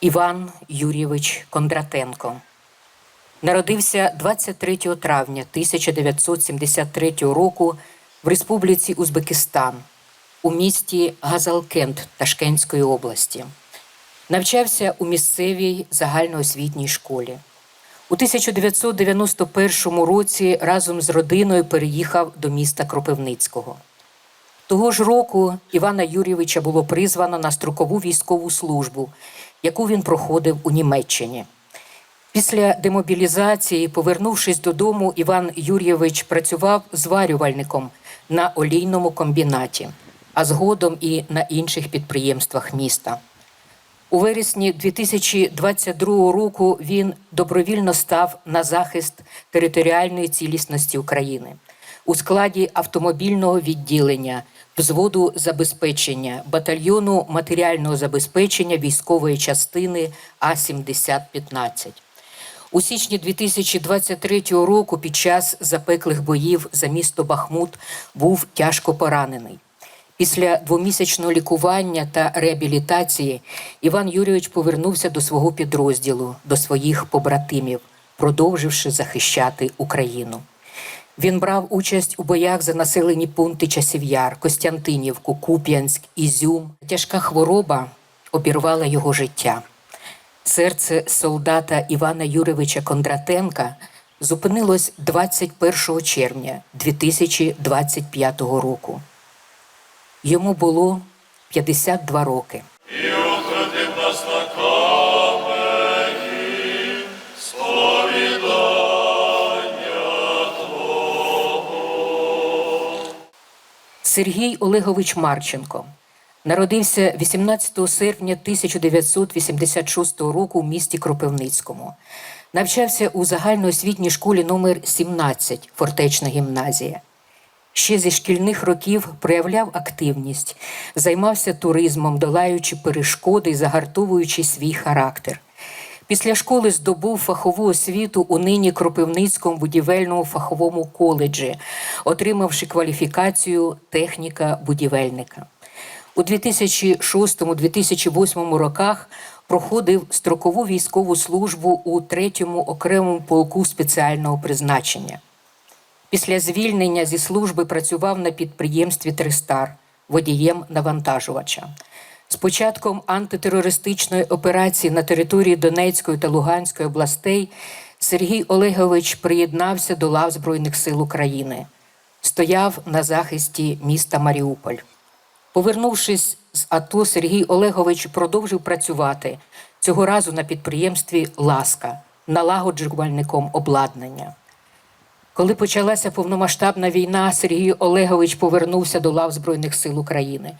Іван Юрійович Кондратенко. Народився 23 травня 1973 року в Республіці Узбекистан у місті Газалкент Ташкентської області. Навчався у місцевій загальноосвітній школі. У 1991 році разом з родиною переїхав до міста Кропивницького. Того ж року Івана Юрійовича було призвано на строкову військову службу, яку він проходив у Німеччині. Після демобілізації, повернувшись додому, Іван Юрійович працював зварювальником на олійному комбінаті, а згодом і на інших підприємствах міста. У вересні 2022 року він добровільно став на захист територіальної цілісності України у складі автомобільного відділення, взводу забезпечення, батальйону матеріального забезпечення військової частини А-7015. У січні 2023 року під час запеклих боїв за місто Бахмут був тяжко поранений. Після двомісячного лікування та реабілітації Іван Юрійович повернувся до свого підрозділу, до своїх побратимів, продовживши захищати Україну. Він брав участь у боях за населені пункти Часів'яр, Костянтинівку, Куп'янськ, Ізюм. Тяжка хвороба обірвала його життя. Серце солдата Івана Юрійовича Кондратенка зупинилось 21 червня 2025 року. Йому було 52 роки. Сергій Олегович Марченко народився 18 серпня 1986 року в місті Кропивницькому. Навчався у загальноосвітній школі номер 17 Фортечна гімназія. Ще зі шкільних років проявляв активність, займався туризмом, долаючи перешкоди загартовуючи свій характер. Після школи здобув фахову освіту у нині Кропивницькому будівельному фаховому коледжі, отримавши кваліфікацію техніка будівельника. У 2006-2008 роках проходив строкову військову службу у 3-му окремому полку спеціального призначення. Після звільнення зі служби працював на підприємстві Тристар водієм навантажувача. З початком антитерористичної операції на території Донецької та Луганської областей Сергій Олегович приєднався до лав Збройних сил України, стояв на захисті міста Маріуполь. Повернувшись з АТО, Сергій Олегович продовжив працювати цього разу на підприємстві Ласка налагоджувальником обладнання. Коли почалася повномасштабна війна, Сергій Олегович повернувся до лав Збройних сил України.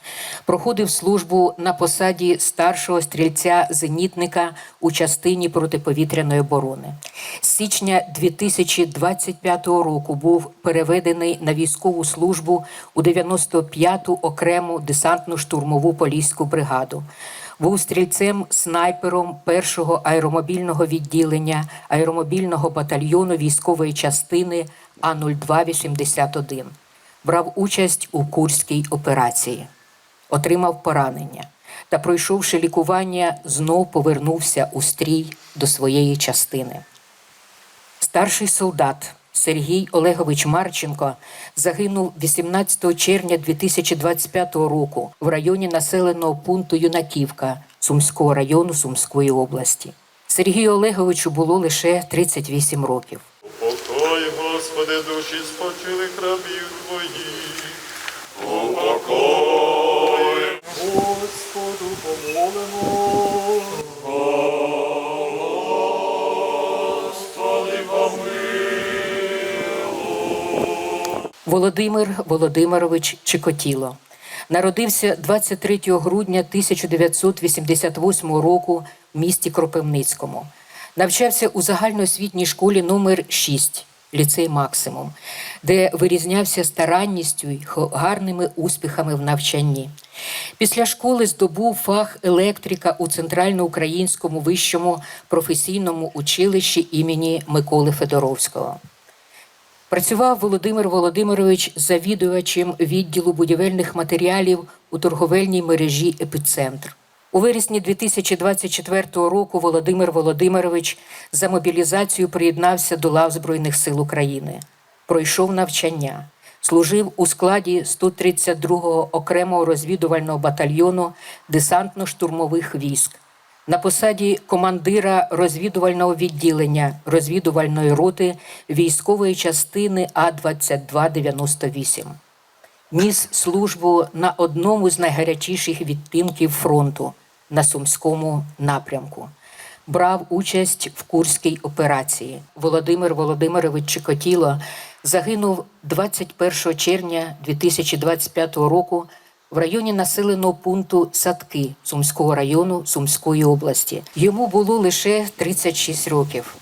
Проходив службу на посаді старшого стрільця-зенітника у частині протиповітряної оборони. З січня 2025 року був переведений на військову службу у 95-ту окрему десантно-штурмову поліську бригаду. Був стрільцем снайпером першого аеромобільного відділення аеромобільного батальйону військової частини А0281. Брав участь у Курській операції, отримав поранення та, пройшовши лікування, знов повернувся у стрій до своєї частини. Старший солдат Сергій Олегович Марченко загинув 18 червня 2025 року в районі населеного пункту Юнаківка Сумського району Сумської області. Сергію Олеговичу було лише 38 років. Упокой, Господи, душі спочилих рабів Твоїх. Упокой, Володимир Володимирович Чикотіло народився 23 грудня 1988 року в місті Кропивницькому. Навчався у загальноосвітній школі номер 6 ліцей Максимум, де вирізнявся старанністю й гарними успіхами в навчанні. Після школи здобув фах електрика у Центральноукраїнському вищому професійному училищі імені Миколи Федоровського. Працював Володимир Володимирович завідувачем відділу будівельних матеріалів у торговельній мережі Епіцентр. У вересні 2024 року Володимир Володимирович за мобілізацію приєднався до лав Збройних сил України. Пройшов навчання, служив у складі 132-го окремого розвідувального батальйону десантно-штурмових військ. На посаді командира розвідувального відділення розвідувальної роти військової частини А-2298 ніс службу на одному з найгарячіших відтинків фронту на Сумському напрямку. Брав участь в Курській операції. Володимир Володимирович Чикотіло загинув 21 червня 2025 року в районі населеного пункту Садки Сумського району Сумської області. Йому було лише 36 років.